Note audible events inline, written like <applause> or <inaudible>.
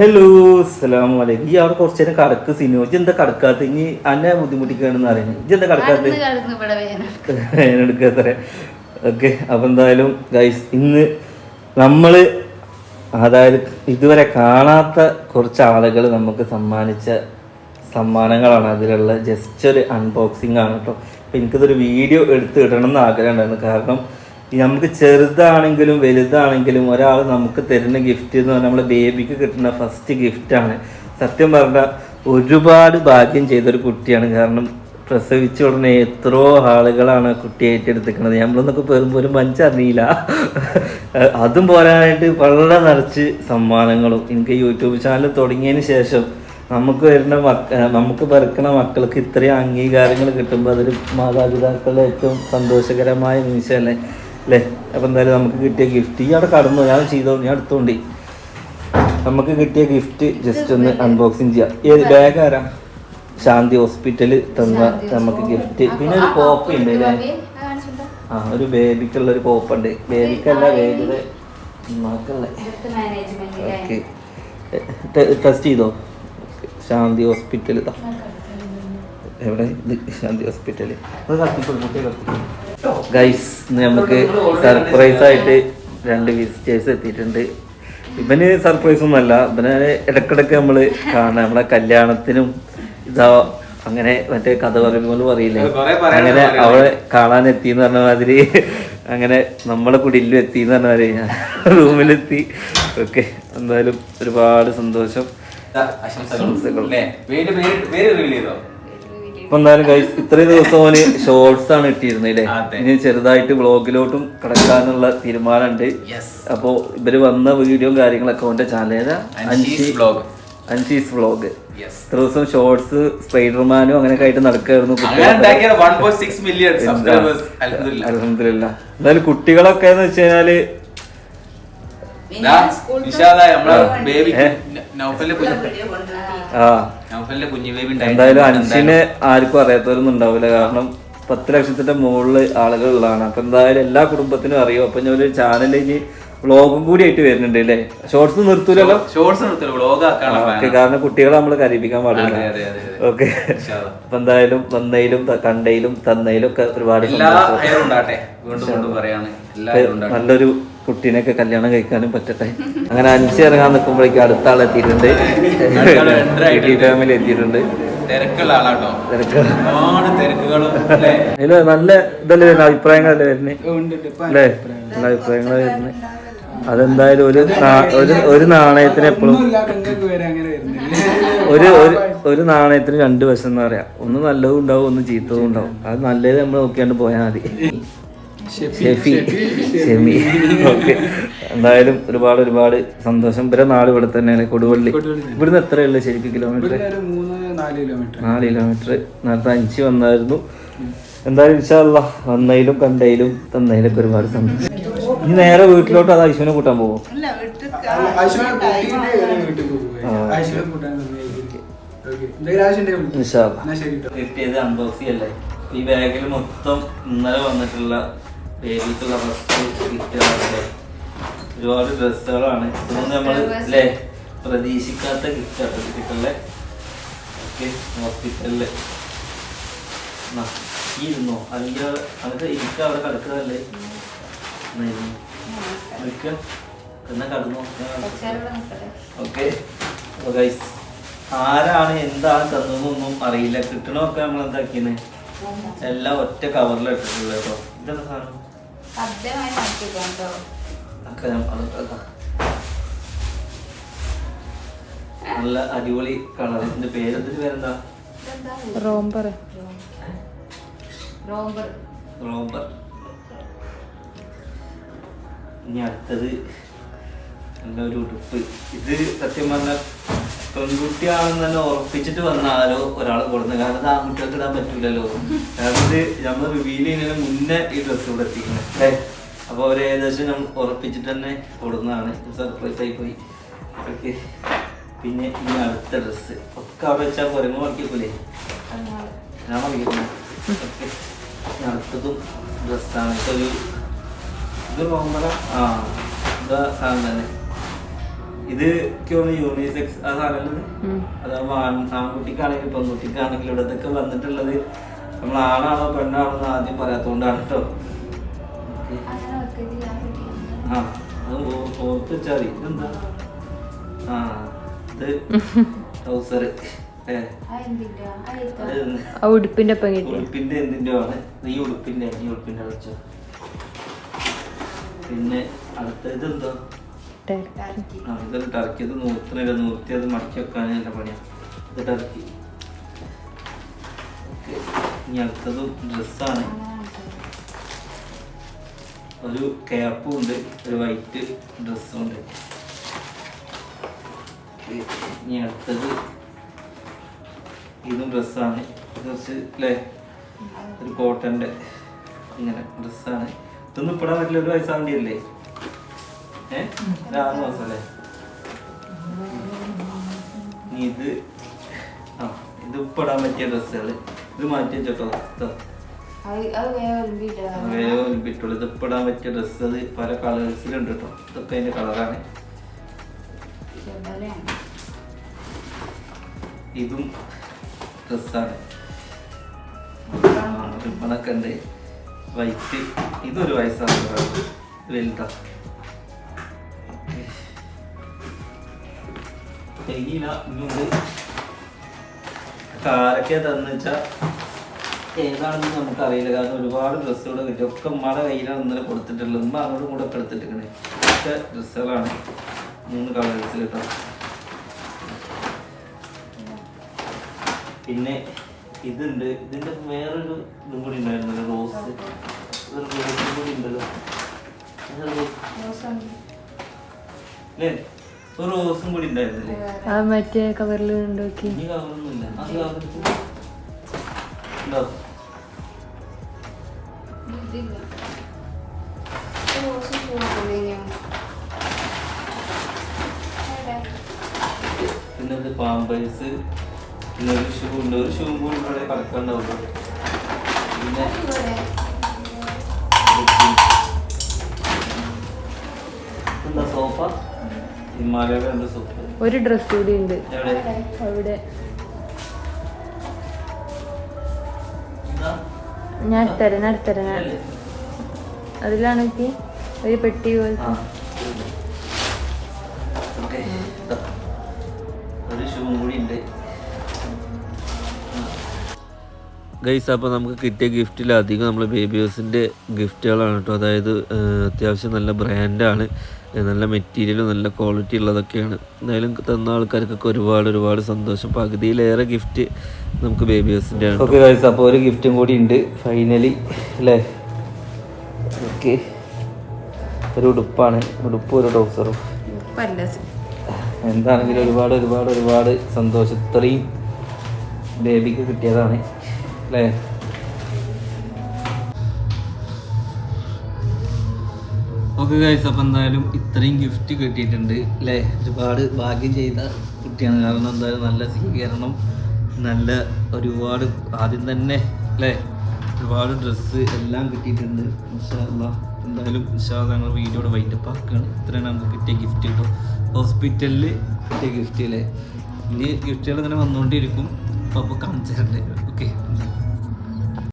Hello അസ്സലാമു വലൈക്കും ഈ അവിടെ കുറച്ചു നേരം കടക്ക് സിനിമ ഇജ് എന്താ കടക്കാത്ത? ഇനി അന്നെ ബുദ്ധിമുട്ടിക്കുകയാണെന്ന് അറിയുന്നത് ഇജ് എന്താ കടക്കാത്ത? എടുക്കാത്തറ ഓക്കെ അപ്പൊ എന്തായാലും ഗൈസ് ഇന്ന് നമ്മൾ അതായത് ഇതുവരെ കാണാത്ത കുറച്ച് ആളുകൾ നമുക്ക് സമ്മാനിച്ച സമ്മാനങ്ങളാണ്. അതിലുള്ള ജസ്റ്റ് ഒരു അൺബോക്സിംഗ് ആണ് കേട്ടോ. അപ്പൊ എനിക്കിതൊരു വീഡിയോ എടുത്ത് ഇടണം എന്ന് ആഗ്രഹം ഉണ്ടായിരുന്നു. കാരണം നമുക്ക് ചെറുതാണെങ്കിലും വലുതാണെങ്കിലും ഒരാൾ നമുക്ക് തരുന്ന ഗിഫ്റ്റ് എന്ന് പറഞ്ഞാൽ നമ്മളെ ബേബിക്ക് കിട്ടുന്ന ഫസ്റ്റ് ഗിഫ്റ്റാണ് സത്യം പറഞ്ഞാൽ ഒരുപാട് ഭാഗ്യം ചെയ്തൊരു കുട്ടിയാണ്. കാരണം പ്രസവിച്ച ഉടനെ എത്രയോ ആളുകളാണ് കുട്ടി ഏറ്റെടുത്തിരിക്കുന്നത്. നമ്മളൊന്നൊക്കെ പേരും ഒരു മഞ്ചറിയില്ല അതും പോരാനായിട്ട് വളരെ നിറച്ച് സമ്മാനങ്ങളും എനിക്ക് യൂട്യൂബ് ചാനൽ തുടങ്ങിയതിന് ശേഷം നമുക്ക് വരുന്ന മക്ക നമുക്ക് പിറക്കുന്ന മക്കൾക്ക് ഇത്രയും അംഗീകാരങ്ങൾ കിട്ടുമ്പോൾ അതൊരു മാതാപിതാക്കളുടെ ഏറ്റവും സന്തോഷകരമായ നിമിഷമല്ലേ? അല്ലേ അപ്പം എന്തായാലും നമുക്ക് കിട്ടിയ ഗിഫ്റ്റ് ഈ അവിടെ കടന്നു. ഞാൻ ചെയ്തോ? ഞാൻ എടുത്തോണ്ടി. നമുക്ക് കിട്ടിയ ഗിഫ്റ്റ് ജസ്റ്റ് ഒന്ന് അൺബോക്സിങ് ചെയ്യാം. ഏത് ബാഗ് ആരാ? ശാന്തി ഹോസ്പിറ്റലിൽ തന്ന നമുക്ക് ഗിഫ്റ്റ് പിന്നെ ഒരു കോപ്പ ഉണ്ട് അല്ലേ ആ ഒരു ബേബിക്കുള്ള ഒരു കോപ്പ ഉണ്ട്. ബേബിക്കല്ല ബേബിയുടെ ഓക്കെ ടെസ്റ്റ് ചെയ്തോ? ശാന്തി ഹോസ്പിറ്റൽ എവിടെ? ഇത് ശാന്തി ഹോസ്പിറ്റൽ അത് കത്തിക്കൊള്ളു ഗൈസ് നമുക്ക് സർപ്രൈസ് ആയിട്ട് രണ്ട് വിസിറ്റേഴ്സ് എത്തിയിട്ടുണ്ട്. ഇവന് സർപ്രൈസ് ഒന്നുമല്ല ഇവനെ ഇടക്കിടക്ക് നമ്മൾ കാണാം. നമ്മളെ കല്യാണത്തിനും ഇതാ അങ്ങനെ മറ്റേ കഥ പറയുമ്പോൾ പറയില്ലേ? അങ്ങനെ അവളെ കാണാൻ എത്തി എന്ന് പറഞ്ഞ മാതിരി അങ്ങനെ നമ്മളെ കുടിലും എത്തി എന്ന് പറഞ്ഞ മാതിരി ഞാൻ റൂമിലെത്തി. ഓക്കെ എന്തായാലും ഒരുപാട് സന്തോഷം. ആശംസകൾ. അപ്പൊ എന്തായാലും ഗൈസ് ഇത്രയും ദിവസം ഓന് ഷോർട്സ് ആണ് ഇട്ടിരുന്നത് അല്ലേ ഇനി ചെറുതായിട്ട് ബ്ലോഗിലോട്ടും കിടക്കാനുള്ള തീരുമാനമുണ്ട്. യെസ് അപ്പോ ഇവർ വന്ന വീഡിയോയും കാര്യങ്ങളൊക്കെ ഓന്റെ channel Anshi's vlog Anshi's yes ഇത്ര ദിവസം ഷോർട്സ് സ്പൈഡർമാനും അങ്ങനെയൊക്കെ ആയിട്ട് നടക്കായിരുന്നു അലഹമില്ല എന്തായാലും കുട്ടികളൊക്കെ എന്ന് വെച്ച് കഴിഞ്ഞാൽ ബേബി എന്തായാലും അഞ്ചിന് ആർക്കും അറിയാത്തവരൊന്നും ഉണ്ടാവില്ല. കാരണം പത്ത് ലക്ഷത്തിന്റെ മുകളിൽ ആളുകളുള്ളതാണ്. അപ്പൊ എന്തായാലും എല്ലാ കുടുംബത്തിനും അറിയും. അപ്പൊ ഞാൻ ഒരു ചാനൽ ഇനി വ്ളോഗും കൂടി ആയിട്ട് വരുന്നുണ്ട് അല്ലേ? ഷോർട്സ് നിർത്തൂലല്ലോ? ഷോർട്സ് കാരണം കുട്ടികളെ നമ്മൾ കരയിപ്പിക്കാൻ പാടില്ല. ഓക്കെ. അപ്പൊ എന്തായാലും വന്നതിലും കണ്ടയിലും തന്നയിലും ഒക്കെ ഒരുപാട് നല്ലൊരു കുട്ടീനെയൊക്കെ കല്യാണം കഴിക്കാനും പറ്റട്ടെ. അങ്ങനെ അഞ്ച് ഇറങ്ങാൻ നിൽക്കുമ്പോഴേക്കും അടുത്ത ആൾ എത്തിയിട്ടുണ്ട്. ഫാമിലി എത്തിയിട്ടുണ്ട്. തിരക്കുള്ള ആളാട്ടോ. തിരക്ക് ഒരുപാട് തിരക്കുകളും നല്ല ഇതല്ലേ വരുന്നത് അഭിപ്രായങ്ങളല്ലേ വരുന്നത് അല്ലേ? നല്ല അഭിപ്രായങ്ങൾ വരുന്നത് അതെന്തായാലും ഒരു ഒരു ഒരു നാണയത്തിന് എപ്പോഴും ഒരു ഒരു ഒരു നാണയത്തിന് രണ്ട് വശം എന്ന് പറയാം. ഒന്ന് നല്ലതും ഉണ്ടാവും ഒന്ന് ചീത്തതും ഉണ്ടാവും. അത് നല്ലത് നമ്മൾ നോക്കിയാണ്ട് പോയാൽ മതി. ഷെഫി. ഷെമി. ഓക്കെ. എന്തായാലും ഒരുപാട് ഒരുപാട് സന്തോഷം. ഇവരെ നാട് ഇവിടെ തന്നെയാണ് കൊടുവള്ളി. ഇവിടുന്ന് എത്രയുള്ളു ശരിക്കും കിലോമീറ്റർ നാല് കിലോമീറ്റർ നേരത്തെ അഞ്ച് വന്നായിരുന്നു. എന്തായാലും ഇൻഷാല്ല വന്നതിലും കണ്ടതിലും തന്നതിലൊക്കെ ഒരുപാട് സന്തോഷം. ഇനി നേരെ വീട്ടിലോട്ട് അത് ഐശ്വനെ കൂട്ടാൻ പോകും ഈ ബാഗിൽ മൊത്തം ഇന്നലെ വന്നിട്ടുള്ള ബേബിക്കുള്ള ഗിഫ്റ്റുകളാണ് ഒരുപാട് ഡ്രസ്സുകളാണ്. ഇതൊന്നും നമ്മൾ അല്ലേ പ്രതീക്ഷിക്കാത്ത ഗിഫ്റ്റ് ആണ് കിട്ടിയിട്ടുള്ളത് ഓക്കെ ഹോസ്പിറ്റലിൽ. ഈ ഇരുന്നോ? അല്ലെങ്കിൽ അതൊക്കെ ഇരിക്കുക അവിടെ കിടക്കുന്നതല്ലേ? എന്നാ ഇരുന്നോ. നിൽക്കുക എന്നാ കടന്നോ? ഓക്കെ. ആരാണ് എന്താണ് തന്നതെന്നൊന്നും അറിയില്ല. കിട്ടണമൊക്കെ നമ്മൾ എന്താക്കിയെന്ന് എല്ലാം ഒറ്റ കവറിൽ ഇട്ടിട്ടുള്ളത് കേട്ടോ. ഇതെന്താ സാധനം? ഞാൻ അത് അതാ. നല്ല അടിപൊളി കളർ ഇതിന്റെ പേരെന്തിന് പേരെന്താ? റോംബർ. റോംബർ. ഇനി അടുത്തത് നല്ല ഒരു ഉടുപ്പ്. ഇത് സത്യം പറഞ്ഞാൽ പെൺകുട്ടിയാണെന്ന് തന്നെ ഉറപ്പിച്ചിട്ട് വന്ന ആരോ ഒരാൾ കൊടുക്കുന്നത് കാരണം ഇത് ആൺകുട്ടികൾക്ക് ഇടാൻ പറ്റൂലല്ലോ. ഇത് നമ്മൾ റിവീൽ ചെയ്യുന്നതിന് മുന്നേ ഈ ഡ്രസ്സ് ഇവിടെ എത്തിക്കുന്നത് അപ്പോൾ അവർ ഏകദേശം നമ്മൾ ഉറപ്പിച്ചിട്ട് തന്നെ കൊടുക്കുന്നതാണ് സർപ്രൈസ് ആയി പോയി. പിന്നെ ഇനി അടുത്ത ഡ്രസ്സ് ഒക്കെ അവിടെ വെച്ചാൽ കുരങ്ങ് മറിക്കൂലേ ഞാൻ മറിക്കുന്നു ഓക്കെ അടുത്തതും ഡ്രസ്സാണ് ഇതൊരു ഇത് റോമറ ആ ഇതാ സാധനം തന്നെ. ഇത് യൂണിസെക്സ് ആ സാധനം അതാവുമ്പോ ആൺകുട്ടിക്കാണെങ്കിൽ ആൺകുട്ടിക്കാണെങ്കിലും പെൺകുട്ടിക്കാണെങ്കിലും ഇവിടത്തൊക്കെ വന്നിട്ടുള്ളത് നമ്മൾ ആണാണോ പെണ്ണാണോ എന്ന് ആദ്യം പറയാത്തോണ്ടാണ് കേട്ടോ. ആ അത് ഓർത്ത് വെച്ചാൽ മതി ഇതെന്താ? ആ ഇത് <laughs> ട്രൗസർ ഉടുപ്പിന്റെ ഉടുപ്പിന്റെ എന്തിന്റെ ആണ്. നീ ഉടുപ്പിന്റെ നീ ഉടുപ്പിന്റെ വെച്ചോ പിന്നെ അടുത്തത് എന്തോ ഇത് മടക്കി വെക്കാൻ എന്റെ പണിയാണ് ഇത് ടർക്കി ഓക്കെ. ഇനി അടുത്തത് ഡ്രസ്സാണ്. ഒരു ക്യാപ്പും ഉണ്ട്. ഒരു വൈറ്റ് ഡ്രസ്സും ഉണ്ട്. ഇനി അടുത്തത് ഇതും ഡ്രസ്സാണ്. കുറച്ച് അല്ലേ ഒരു കോട്ടന്റെ ഇങ്ങനെ ഡ്രസ്സാണ്. ഇതൊന്നും ഇപ്പോഴാ പറ്റില്ല. ഒരു വയസ്സാണ്ടിയല്ലേ ഇത് ആ ഇത് ഉപ്പിടാൻ പറ്റിയ ഡ്രസ്സുകൾ ഇത് മാറ്റി വെച്ചോട്ടോ. വേഗം വിട്ടുള്ളൂ ഇത് ഇപ്പിടാൻ പറ്റിയ ഡ്രസ്സ് അത് പല കളേഴ്സിലുണ്ട് കേട്ടോ ഇതൊക്കെ അതിന്റെ കളറാണ്. ഇതും ഡ്രസ്സാണ്. റിബണൊക്കെ ഉണ്ട്. വൈറ്റ്. ഇതൊരു വയസ്സാണ്. കേട്ടോ. കഴിഞ്ഞില്ല ഇനിയുണ്ട് കാരൊക്കെ തന്നു വെച്ചാ ഏതാണെന്ന് നമുക്ക് അറിയില്ല കാരണം ഒരുപാട് ഡ്രസ്സുകൾ കിട്ടി. ഒക്കെ ഉമ്മയുടെ കയ്യിലാണ് ഇന്നലെ കൊടുത്തിട്ടുള്ളത്. ഉമ്മ അങ്ങോട്ടും കൂടെ ഒക്കെ എടുത്തിട്ടിരിക്കണേ. ഒക്കെ ഡ്രസ്സുകളാണ് മൂന്ന് കളേഴ്സിൽ കേട്ടോ പിന്നെ ഇതുണ്ട്. ഇതിന്റെ വേറൊരു ഇതും കൂടി ഉണ്ടായിരുന്നല്ലോ. റോസ് ഒരു റോസും കൂടി ഉണ്ടല്ലോ. അല്ലേ? ഒരു റോസും കൂടി ഉണ്ടായിരുന്നില്ലേ? ആ മറ്റേ കവറിൽ നോക്കി. ഈ കവറൊന്നുമില്ല. അത്? എവിടെ? പിന്നെ ഇത് പാമ്പേഴ്സ്. പിന്നെ ഒരു ഷൂ ഉണ്ട്. ഒരു ഷൂ കൂടി ഇവിടെ കിടക്കണ്ടാവുള്ളൂ പിന്നെ ഒരു ഡ്രസ് കൂടി ഉണ്ട്. അവിടെ. ഞാൻ തരണ തരണ? അതിലാണെങ്കിൽ ഒരു പെട്ടി പോലത്തെ. ഗൈസ് അപ്പോൾ നമുക്ക് കിട്ടിയ ഗിഫ്റ്റിൽ അധികം നമ്മൾ ബേബി ഹൗസിന്റെ ഗിഫ്റ്റുകളാണ് കേട്ടോ. അതായത് അത്യാവശ്യം നല്ല ബ്രാൻഡാണ് നല്ല മെറ്റീരിയലും നല്ല ക്വാളിറ്റി ഉള്ളതൊക്കെയാണ്. എന്തായാലും തന്ന ആൾക്കാർക്കൊക്കെ ഒരുപാട് ഒരുപാട് സന്തോഷം. പകുതിയിലേറെ ഗിഫ്റ്റ് നമുക്ക് ബേബി ഹൗസിന്റെ ആണ് ഓക്കെ ഗൈസ് അപ്പോൾ ഒരു ഗിഫ്റ്റും കൂടി ഉണ്ട്. ഫൈനലി അല്ലേ? ഓക്കെ ഒരു ഉടുപ്പാണ്. ഉടുപ്പ് ഒരു ട്രൗസറും. എന്താണെങ്കിലും ഒരുപാട് ഒരുപാട് ഒരുപാട് സന്തോഷം. ഇത്രയും ബേബിക്ക് കിട്ടിയതാണ്. അല്ലേ? ഗൈസ് അപ്പം എന്തായാലും ഇത്രയും ഗിഫ്റ്റ് കിട്ടിയിട്ടുണ്ട് അല്ലേ ഒരുപാട് ഭാഗ്യം ചെയ്ത കുട്ടിയാണ്. കാരണം എന്തായാലും നല്ല സ്വീകരണം നല്ല ഒരുപാട് ആദ്യം തന്നെ അല്ലേ ഒരുപാട് ഡ്രസ്സ് എല്ലാം കിട്ടിയിട്ടുണ്ട്. ഇൻഷാല്ലാ. എന്തായാലും ഇൻഷാല്ല ഞങ്ങൾ വീഡിയോയുടെ വൈറ്റപ്പ് ആക്കുകയാണ്. ഇത്രയാണ് നമുക്ക് കിട്ടിയ ഗിഫ്റ്റ് കിട്ടും ഹോസ്പിറ്റലിൽ കിട്ടിയ ഗിഫ്റ്റ് അല്ലേ ഇനി ഗിഫ്റ്റുകൾ ഇങ്ങനെ വന്നുകൊണ്ടിരിക്കും അപ്പോൾ അപ്പോൾ കാണിച്ചു തരണ്ടേ ഓക്കെ